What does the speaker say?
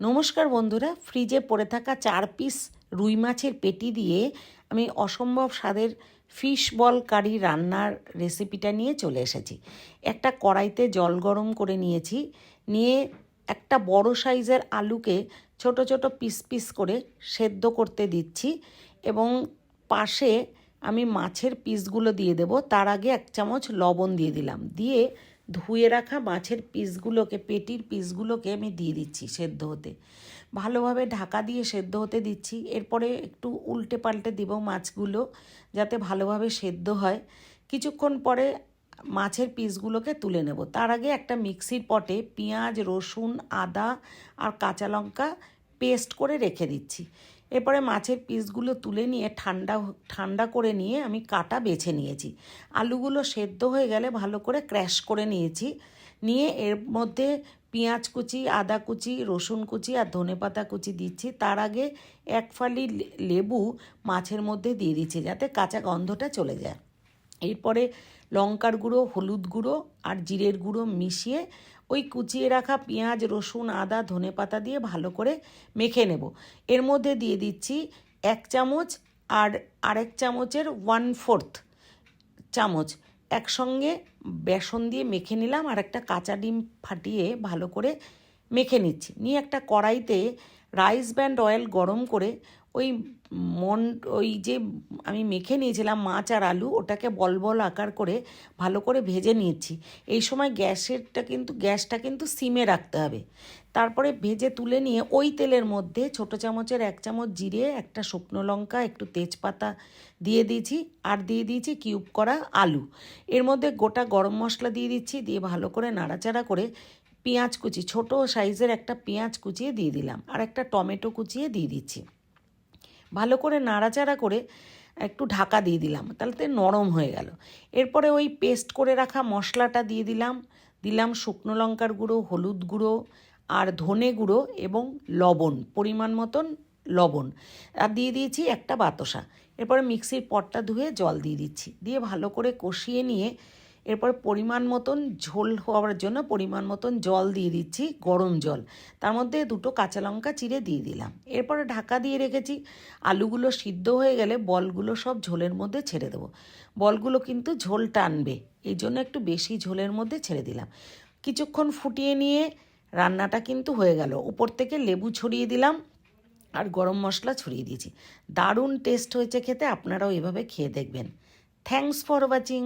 নমস্কার বন্ধুরা, ফ্রিজে পড়ে থাকা চার পিস রুই মাছের পেটি দিয়ে আমি অসম্ভব স্বাদের ফিশ বল কারি রান্নার রেসিপিটা নিয়ে চলে এসেছি। একটা কড়াইতে জল গরম করে নিয়েছি, নিয়ে একটা বড় সাইজের আলুকে ছোট ছোট পিস পিস করে সেদ্ধ করতে দিচ্ছি এবং পাশে আমি মাছের পিসগুলো দিয়ে দেব। তার আগে এক চামচ লবণ দিয়ে দিলাম। দিয়ে ধুয়ে রাখা মাছের পিসগুলোকে, পেটির পিসগুলোকে আমি দিয়ে দিচ্ছি সেদ্ধ হতে। ভালোভাবে ঢাকা দিয়ে সেদ্ধ হতে দিচ্ছি। এরপরে একটু উল্টে পাল্টে দিব মাছগুলো যাতে ভালোভাবে সেদ্ধ হয়। কিছুক্ষণ পরে মাছের পিসগুলোকে তুলে নেব। তার আগে একটা মিক্সির পটে পেঁয়াজ, রসুন, আদা আর কাঁচা লঙ্কা পেস্ট করে রেখে দিচ্ছি। এরপরে মাছের পিসগুলো তুলে নিয়ে ঠান্ডা ঠান্ডা করে নিয়ে আমি কাটা বেছে নিয়েছি। আলুগুলো সেদ্ধ হয়ে গেলে ভালো করে ক্র্যাশ করে নিয়েছি। নিয়ে এর মধ্যে পেঁয়াজ কুচি, আদা কুচি, রসুন কুচি আর ধনেপাতা কুচি দিচ্ছি। তার আগে এক ফালি লেবু মাছের মধ্যে দিয়ে দিচ্ছি যাতে কাঁচা গন্ধটা চলে যায়। এরপরে লঙ্কার গুঁড়ো, হলুদ গুঁড়ো আর জিরের গুঁড়ো মিশিয়ে ওই কুচিয়ে রাখা পেঁয়াজ, রসুন, আদা ধনেপাতা দিয়ে ভালো করে মেখে নেব। এর মধ্যে দিয়ে দিচ্ছি এক চামচ আর আরেক চামচের ওয়ান ফোর্থ চামচ। একসঙ্গে বেসন দিয়ে মেখে নিলাম আর একটা কাঁচা ডিম ফাটিয়ে ভালো করে মেখে নিচ্ছি। নিয়ে একটা কড়াইতে রাইস ব্যান্ড অয়েল গরম করে ওই মন, ওই যে আমি মেখে নিয়েছিলাম মাছ আর আলু, ওটাকে বল বল আকার করে ভালো করে ভেজে নিয়েছি। এই সময় গ্যাসেরটা কিন্তু, গ্যাসটা কিন্তু সিমে রাখতে হবে। তারপরে ভেজে তুলে নিয়ে ওই তেলের মধ্যে ছোট চামচের এক চামচ জিরে, একটা শুকনো লঙ্কা, একটু তেজপাতা দিয়ে দিয়েছি আর দিয়ে দিয়েছি কিউব করা আলু। এর মধ্যে গোটা গরম মশলা দিয়ে দিচ্ছি, দিয়ে ভালো করে নাড়াচাড়া করে পেঁয়াজ কুচি, ছোট সাইজের একটা পেঁয়াজ কুচিয়ে দিয়ে দিলাম আর একটা টমেটো কুচিয়ে দিয়ে দিচ্ছি। ভালো করে নাড়াচাড়া করে একটু ঢাকা দিয়ে দিলাম, তাহলে তো নরম হয়ে গেল। এরপরে ওই পেস্ট করে রাখা মশলাটা দিয়ে দিলাম দিলাম শুকনো লঙ্কার গুঁড়ো, হলুদ গুঁড়ো আর ধনে গুঁড়ো এবং লবণ, পরিমাণ মতন লবণ। আর দিয়ে দিয়েছি একটা বাতসা। এরপরে মিক্সির পটটা ধুয়ে জল দিয়ে দিচ্ছি। দিয়ে ভালো করে কষিয়ে নিয়ে এরপর পরিমাণ মতন ঝোল হওয়ার জন্য পরিমাণ মতন জল দিয়ে দিচ্ছি, গরম জল। তার মধ্যে দুটো কাঁচা লঙ্কা চিড়ে দিয়ে দিলাম। এরপরে ঢাকা দিয়ে রেখেছি, আলুগুলো সিদ্ধ হয়ে গেলে বলগুলো সব ঝোলের মধ্যে ছেড়ে দেবো। বলগুলো কিন্তু ঝোল টানবে, এই জন্য একটু বেশি ঝোলের মধ্যে ছেড়ে দিলাম। কিছুক্ষণ ফুটিয়ে নিয়ে রান্নাটা কিন্তু হয়ে গেল। উপর থেকে লেবু ছড়িয়ে দিলাম আর গরম মশলা ছড়িয়ে দিয়েছি। দারুণ টেস্ট হয়েছে খেতে, আপনারাও এভাবে খেয়ে দেখবেন। Thanks for watching